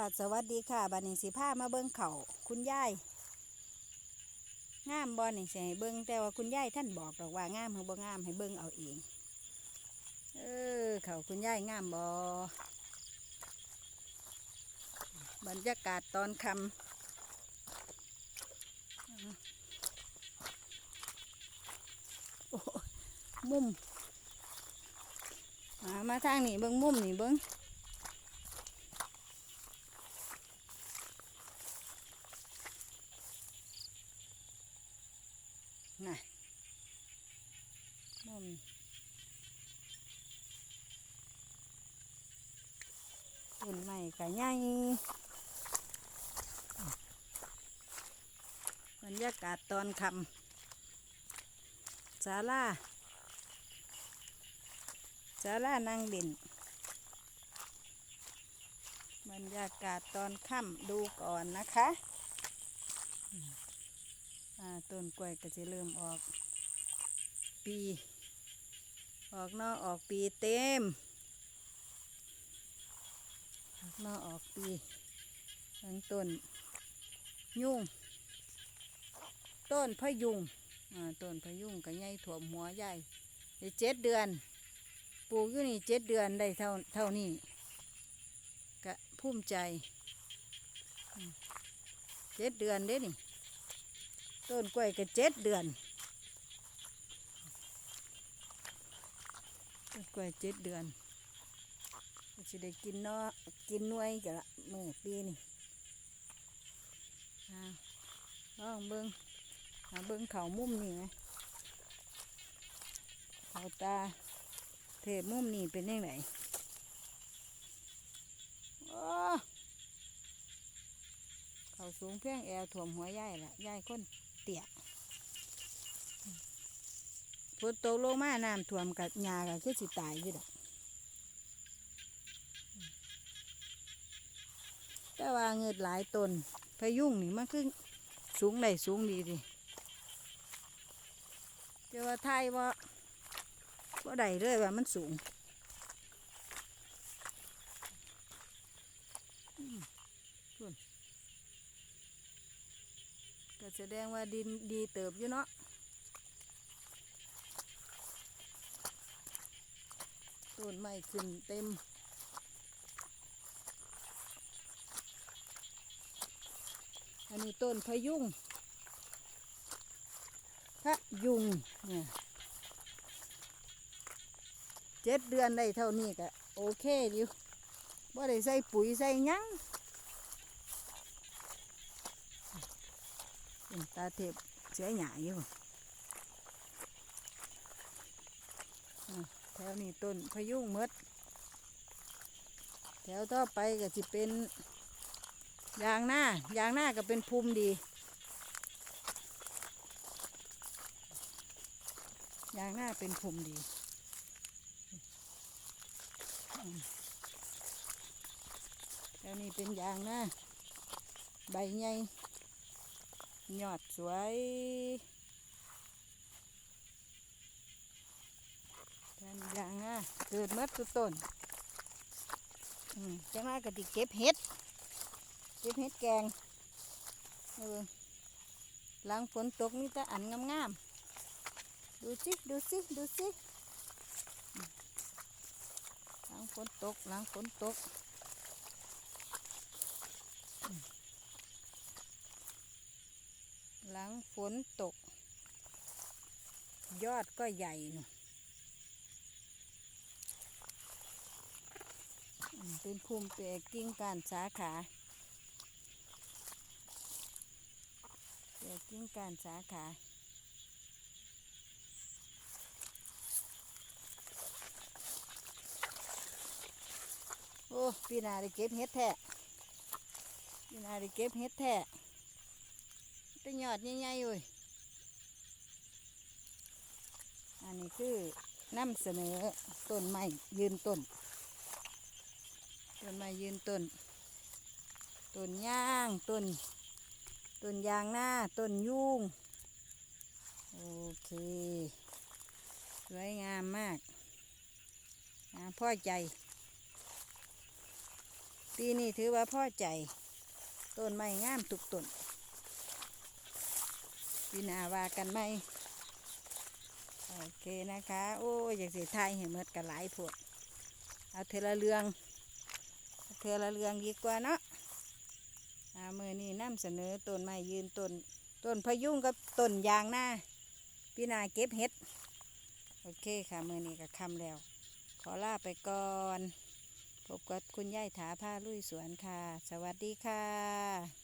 ค่ะสวัสดีค่ะบันนี้สิพามาเบิ้งเขาคุณยายงามบอนี่ให้เบิ้งแต่ว่าคุณยายท่านบอกดอกว่างามหรือบ่งามให้เบิ้งเอาเอง เออเขาคุณยายงามบอบรรยากาศตอนคำมุมมามาทางนี้เบิ้งมุมนี่เบิ้ง น่ะมุมต้นไม้กะใหญ่บรรยากาศตอนคำศาลาศาลานั่งเด่นบรรยากาศตอนค่ำดูก่อนนะคะ ต้นกล้วยก็จะเริ่มออกปี ออกนอกออกปีเต็ม ออกนอกออกปีทั้งต้นยุ่ง ต้นพยุงต้นพยุงก็ใหญ่ถ่วหัวใหญ่ได้เจ็ดเดือน ปลูกอยู่นี่เจ็ดเดือนได้เท่าเท่านี้ก็ภูมิใจเจ็ดเดือนเด้นี่ ต้นกล้วยก็เจ็ดเดือนต้นกล้วยเจ็ดเดือนจะได้กินเนาะกินน่วยกันละมื่อปีนี่ลองเบิ้งหาเบิ้งเขามุมนี่ไหมเขาตาเทมุมนี่เป็นยังไงเขาสูงเพียงแอวถ่วมหัวย่ายละย่ายคน เตี้ยฝนตกลงมาน้ำท่วมกับหญ้าก็คือสิตายอยู่ดอกแต่ว่าเงิดหลายตนพายุงนี่มันคือสูงได้สูงดีดิแต่ว่าไทยว่าว่าได้เลยว่ามันสูงอืม แสดงว่าดินดีเติบอยู่เนาะต้นไม้ขึ้นเต็ม อันนี้ต้นพะยุงพะยุงเนี่ยเจ็ดเดือนได้เท่านี้ก็โอเคอยู่ว่าได้ใส่ปุ๋ยใส่ยัง เป็น ตาเทบเสียหยาอยู่แถวนี้ต้นพะยุงมด แถวต่อไปก็จะเป็นยางหน้ายางหน้าก็เป็นภูมิดี ยางหน้าเป็นภูมิดีแถวนี้เป็นยางหน้าใบใหญ่ ยอดสวยแทนอย่างนะเกิดเมื่อตุต้นอืมจังไรก็ติเก็บเห็ด เก็บเห็ดแกงเออหลังฝนตกนี่แต่อันงามๆ ดูสิดูสิดูสิหลังฝนตกหลังฝนตก หลังฝนตก ยอดก็ใหญ่เนอะเป็นภูมิเปกกิ่งการสาขาเปกกิ่งการสาขาโอ้ปีหนาได้เก็บเห็ดแท้ปีหนาได้เก็บเห็ดแท้ เป็นยอดใหญ่ๆเลยอันนี้คือนำเสนอต้นไม้ยืนต้น ต้นไม้ยืนต้น ต้นย่างต้น ต้นยางหน้าต้นยุงโอเค สวยงามมากงามพ่อใจปีปีนี้ถือว่าพ่อใจ ต้นไม้งามทุกต้น ปีหนาว่ากันไหมโอเคนะคะ โอ้ยอยากสิทายให้หมดกันหลายโพดเอาเทละเรืองเอเทละเรืองดีกว่าเนาะอามือนี้นำเสนอต้นไม้ยืนต้นต้นพยุงกับต้นยางหน้าปีหนาเก็บเห็ด โอเคค่ะมือนี้ก็คำแล้ว ขอลาไปก่อนพบกับคุณยายถาผ้าลุยสวนค่ะ สวัสดีค่ะ